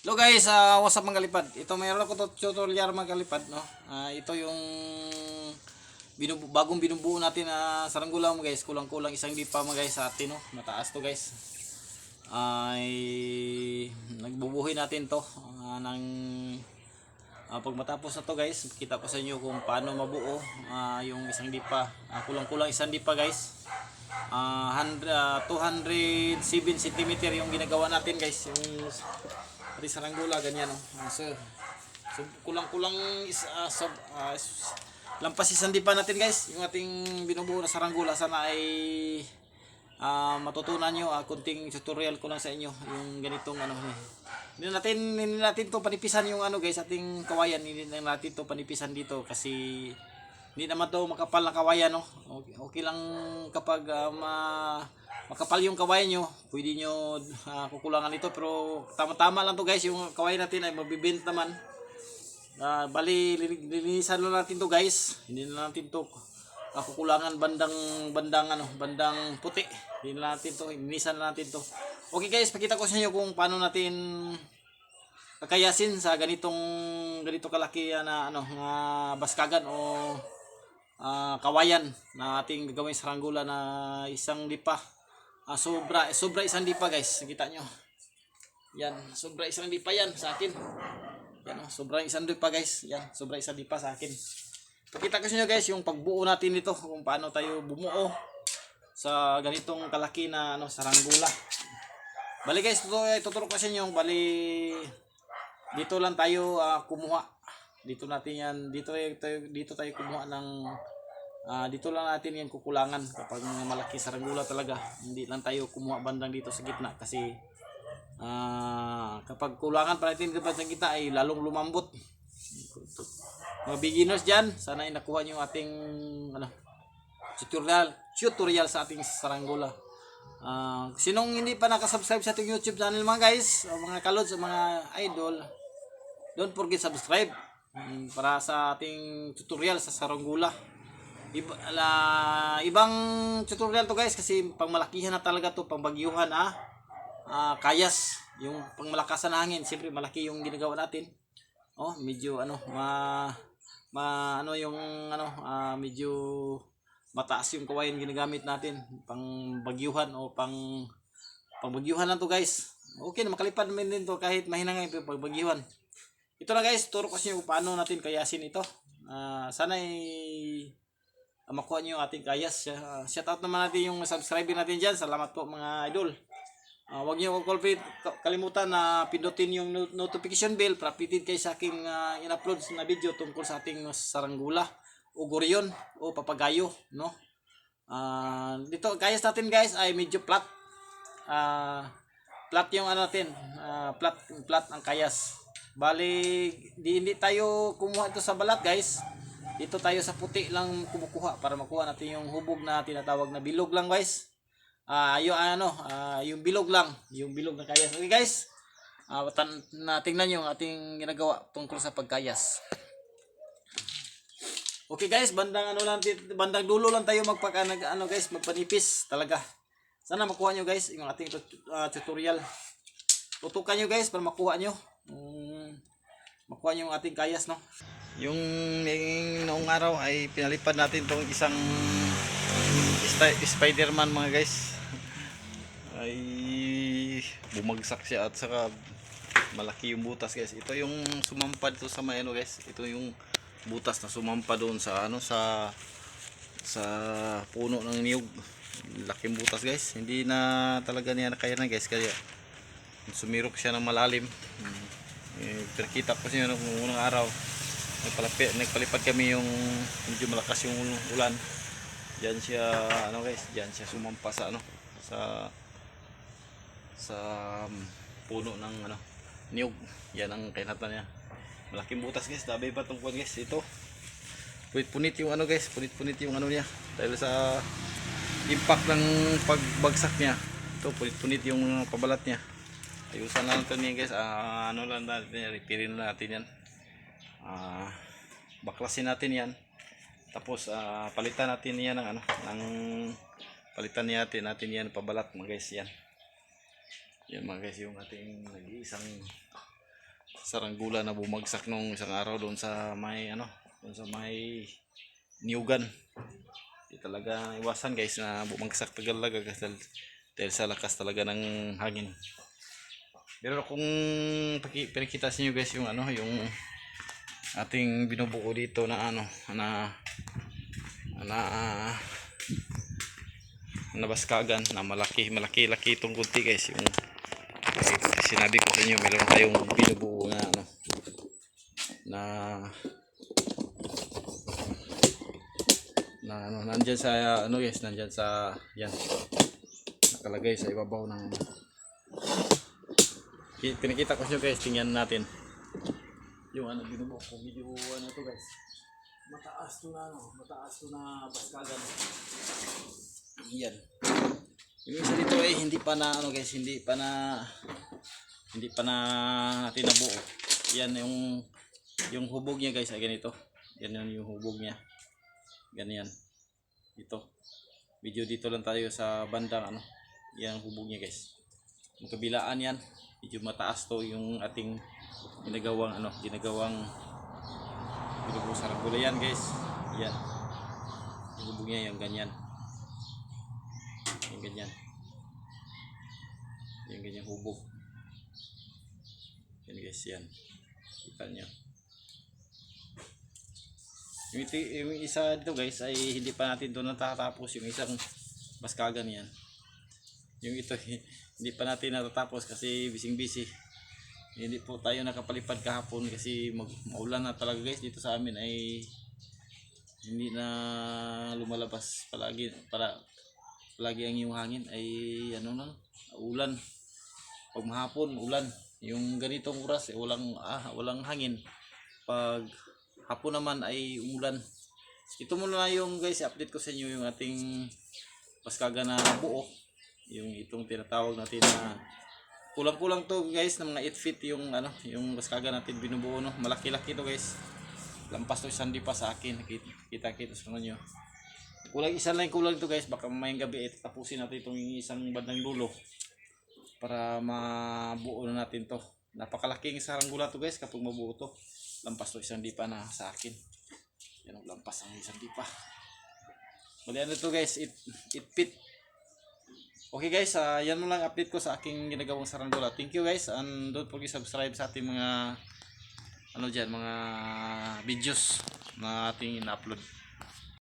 Hello guys, uh, what's up mga? Ito mayroon ako to tutorial mga no? Ah, ito yung binubu bagong binubuo natin na saranggola mo guys. Kulang-kulang isang dipa mga guys sa atin, no? Mataas to guys. Ay nagbubuhay natin to ah, ng ah, pag matapos na to guys, kita ko sa inyo kung paano mabuo ah, yung isang dipa. Ah, kulang-kulang isang dipa guys. Ah, 100, ah, 207 cm yung ginagawa natin guys. Yung pati saranggola ganyan oh. Ah, so, so kulang-kulang is ah, sub, ah, s- lampas isang dipa natin guys. Yung ating binubuo na saranggola sana ay ah, matutunan nyo ah, kunting tutorial ko lang sa inyo yung ganitong ano eh. hindi natin hindi natin to panipisan yung ano guys ating kawayan hindi na natin to panipisan dito kasi hindi naman to makapal na kawayan no okay, okay lang kapag ah, ma makapal yung kawayan nyo pwede nyo ah, kukulangan ito pero tama-tama lang to guys yung kawayan natin ay mabibent naman Ah, bali lin- linisan lang natin to guys. Hindi na natin to ah, kukulangan bandang bandang ano, bandang puti. Hindi na natin to, linisan na natin to. Okay guys, pakita ko sa inyo kung paano natin kakayasin sa ganitong ganito kalaki na ano, na baskagan o ah, kawayan na ating gagawin sa ranggula na isang lipa. Ah, sobra, sobra isang lipa guys. Kita nyo. Yan, sobra isang lipa yan sa akin. Yan oh, sobrang isang pa guys. Yan, sobrang isang pa sa akin. Pakita ko sa inyo guys yung pagbuo natin nito kung paano tayo bumuo sa ganitong kalaki na ano saranggola. Bali guys, ito ituturo ko sa inyo bali dito lang tayo ah, kumuha. Dito natin yan, dito tayo dito tayo kumuha ng ah, dito lang natin yan kukulangan kapag mga malaki saranggola talaga. Hindi lang tayo kumuha bandang dito sa gitna kasi Ah, kapag kulangan pa natin kapag sa kita ay lalong lumambot. Mga beginners dyan, sana ay nakuha nyo ating ano, tutorial, tutorial sa ating saranggola. Ah, sinong hindi pa nakasubscribe sa ating YouTube channel mga guys, o mga kalods, o mga idol, don't forget subscribe para sa ating tutorial sa saranggola. Iba, ala, ibang tutorial to guys kasi pangmalakihan na talaga to, pangbagyuhan ah. Ah, kayas yung pangmalakasan ng hangin. Siyempre malaki yung ginagawa natin. Oh medyo ano ma, ma ano yung ano ah, medyo mataas yung kawayan ginagamit natin. Pang bagyuhan o pang pang bagyuhan lang to guys. Okay na makalipad naman din to kahit mahina nga yung pagbagyuhan ito na guys. Turo ko sa inyo paano natin kayasin ito. Ah, sana ay ah, makuha nyo yung ating kayas uh, shout out naman natin yung subscriber natin dyan. Salamat po mga idol. Ah, wag niyo kalpit kalimutan na pindutin yung no- notification bell para pitid kayo sa aking ah, in-upload na video tungkol sa ating saranggula o goryon o papagayo no? Ah, dito kayas natin guys ay medyo flat. Ah, flat yung ano natin. Ah, flat flat ang kayas bali di hindi tayo kumuha ito sa balat guys dito tayo sa puti lang kumukuha para makuha natin yung hubog na tinatawag na bilog lang guys Ah, yung ano, ah, yung bilog lang, yung bilog na kayas. Okay guys, ah, tan- na tingnan nyo ang ating ginagawa tungkol sa pagkayas. Okay guys, bandang ano lang, bandang dulo lang tayo magpaka ano guys, magpanipis talaga. Sana makuha nyo guys yung ating ah, tutorial. Tutukan nyo guys para makuha nyo. Um, makuha yung ating kayas no. Yung, noong araw ay pinalipad natin tong isang Spi- Spider-Man mga guys. Ay bumagsak siya at saka malaki yung butas guys. Ito yung sumampad to sa may ano guys. Ito yung butas na sumampa doon sa ano sa sa puno ng niyog. Laking butas guys. Hindi na talaga niya kaya na guys. Kaya sumirok siya ng malalim. Hmm. Eh, perkita ko siya nung unang araw nagpalapit, nagpalipad kami yung medyo malakas yung ulan Diyan siya ano guys, diyan siya sumampa sa ano sa sa um, puno ng ano niyog. Yan ang kinata niya. Malaking butas guys, dabi pa tong guys ito. Punit-punit yung ano guys, punit-punit yung ano niya dahil sa impact ng pagbagsak niya. Ito punit-punit yung pabalat niya. Ayusan lang ito niya guys, Ah, ano lang natin, repairin natin yan. Ah, baklasin natin yan. Tapos ah, palitan natin yan ng ano, ng palitan natin natin yan pabalat mga guys yan. Yan mga guys yung ating nag-iisang saranggula na bumagsak nung isang araw doon sa may ano, doon sa may niyugan. Di talaga iwasan guys na bumagsak talaga kasi dahil sa lakas talaga ng hangin. Pero kung pinakita sa inyo guys yung ano, yung ating binubuo dito na ano, na na ah, nabaskagan na malaki malaki laki itong kunti guys yung sinabi ko sa inyo meron tayong binubuo na ano na na ano nandyan sa ano guys nandyan sa yan nakalagay sa ibabaw ng pinakita ko sa inyo guys. Tingnan natin. Yung ano binubuo ko. Video ano to guys. Mataas to na ano mataas to na baskagan. Yan. Yung isa dito ay hindi pa na ano guys hindi pa na hindi pa na natin nabuo. Yan yung yung hubog niya guys. Ay ganito. Yan yun yung hubog niya. Ganyan. Dito video dito lang tayo sa bandang ano yan ang hubog niya guys yung kabilaan yan. Medyo mataas to yung ating ginagawang ano ginagawang binubuo sa ranggola yan guys. Yan. Hubog niya yung ganyan. Yung ganyan. Yung ganyan hubog. Yan guys yan. Kita nyo yung, yung isa dito guys ay hindi pa natin doon natatapos. Yung isang baskagan yan yung ito hindi pa natin natatapos kasi bising busy hindi po tayo nakapalipad kahapon kasi mag maulan na talaga guys. Dito sa amin ay hindi na lumalabas. Palagi para palagi ang yung hangin ay ano na ulan. Pag mahapon ulan. Yung ganitong oras eh, walang ah, walang hangin. Pag hapon naman ay umulan. Ito muna na yung guys update ko sa inyo yung ating paskaga na buo yung itong tinatawag natin na kulang-kulang to guys na mga 8 feet yung ano yung paskaga natin binubuo no? Malaki-laki to guys. Lampas to isang di pa sa akin kita kita sa inyo. Kulang isa lang kulang to guys. Baka mamayang gabi eh, tapusin natin itong isang bandang dulo para mabuo na natin to. Napakalaking saranggula to guys kapag mabuo to. Lampas to isang dipa na sa akin. Yan ang lampas ang isang dipa bali ano to guys? It, it fit okay guys ah, yan mo lang update ko sa aking ginagawang saranggula thank you guys and don't forget subscribe sa ating mga ano dyan mga videos na ating ina-upload